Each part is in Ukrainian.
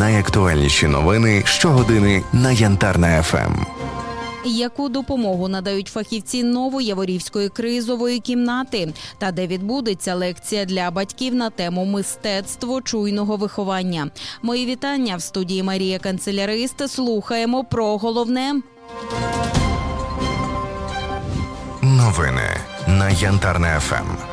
Найактуальніші новини щогодини на Янтарна ФМ. Яку допомогу надають фахівці Новояворівської кризової кімнати? Та де відбудеться лекція для батьків на тему мистецтво чуйного виховання? Мої вітання в студії Марія Канцелярист. Слухаємо про головне. Новини на Янтарна ФМ.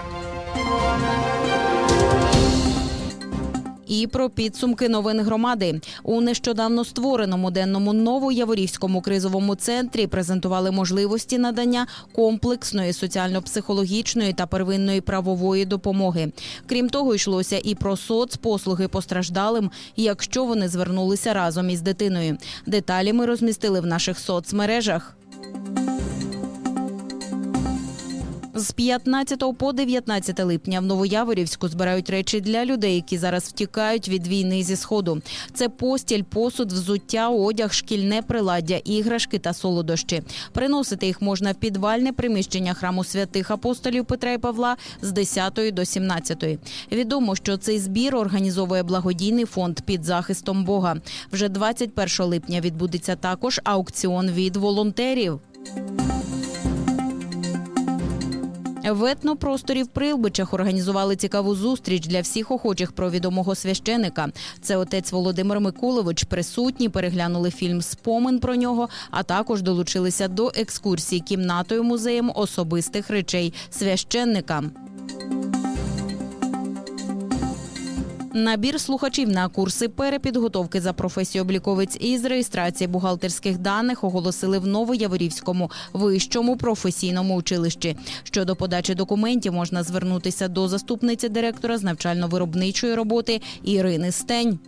І про підсумки новин громади у нещодавно створеному денному новояворівському кризовому центрі презентували можливості надання комплексної соціально-психологічної та первинної правової допомоги. Крім того, йшлося і про соцпослуги постраждалим, якщо вони звернулися разом із дитиною. Деталі ми розмістили в наших соцмережах. З 15 по 19 липня в Новояворівську збирають речі для людей, які зараз втікають від війни зі сходу. Це постіль, посуд, взуття, одяг, шкільне приладдя, іграшки та солодощі. Приносити їх можна в підвальне приміщення храму святих апостолів Петра і Павла з 10 до 17. Відомо, що цей збір організовує благодійний фонд під захистом Бога. Вже 21 липня відбудеться також аукціон від волонтерів. В етнопросторі в Прилбичах організували цікаву зустріч для всіх охочих про відомого священика. Це отець Володимир Микулович. Присутні переглянули фільм Спомин про нього, а також долучилися до екскурсії кімнатою музеєм особистих речей священника. Набір слухачів на курси перепідготовки за професію обліковець із реєстрації бухгалтерських даних оголосили в Новояворівському вищому професійному училищі. Щодо подачі документів можна звернутися до заступниці директора з навчально-виробничої роботи Ірини Стень.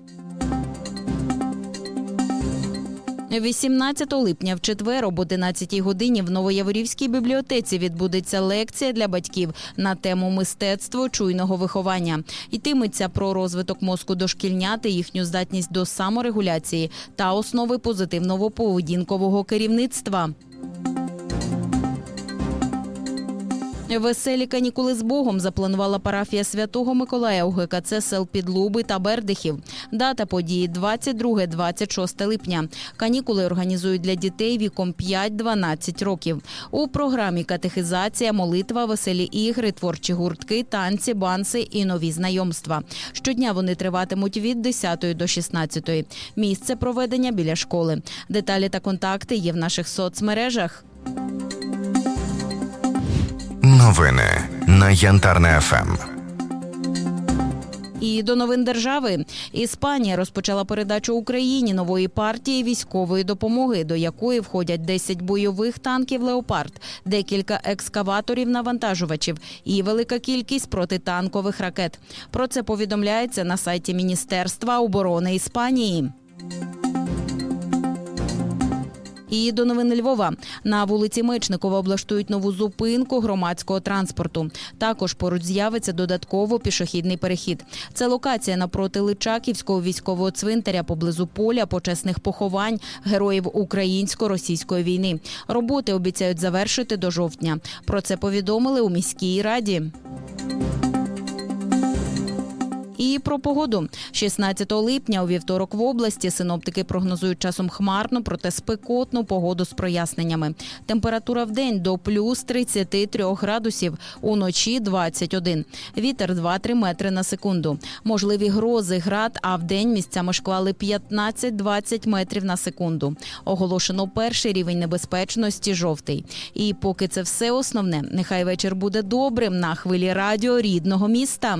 18 липня в четвер об 11 годині в Новояворівській бібліотеці відбудеться лекція для батьків на тему мистецтво чуйного виховання. Йтиметься про розвиток мозку дошкільняти, їхню здатність до саморегуляції та основи позитивного поведінкового керівництва. Веселі канікули з Богом запланувала парафія Святого Миколая у ГКЦ сел Підлуби та Бердихів. Дата події 22-26 липня. Канікули організують для дітей віком 5-12 років. У програмі катехизація, молитва, веселі ігри, творчі гуртки, танці, банси і нові знайомства. Щодня вони триватимуть від 10 до 16. Місце проведення біля школи. Деталі та контакти є в наших соцмережах. Новини на Янтарна ФМ. І до новин держави Іспанія розпочала передачу Україні нової партії військової допомоги, до якої входять 10 бойових танків Леопард, декілька екскаваторів навантажувачів і велика кількість протитанкових ракет. Про це повідомляється на сайті Міністерства оборони Іспанії. І до новин Львова на вулиці Мечникова облаштують нову зупинку громадського транспорту. Також поруч з'явиться додатково пішохідний перехід. Це локація напроти Личаківського військового цвинтаря поблизу поля почесних поховань героїв українсько-російської війни. Роботи обіцяють завершити до жовтня. Про це повідомили у міській раді. Про погоду 16 липня у вівторок в області синоптики прогнозують часом хмарну, проте спекотну погоду з проясненнями. Температура в день до плюс 33 градусів, уночі 21. Вітер 2-3 метри на секунду. Можливі грози, град, а в день місцями шквали 15-20 метрів на секунду. Оголошено перший рівень небезпечності жовтий. І поки це все основне, нехай вечір буде добрим на хвилі радіо рідного міста.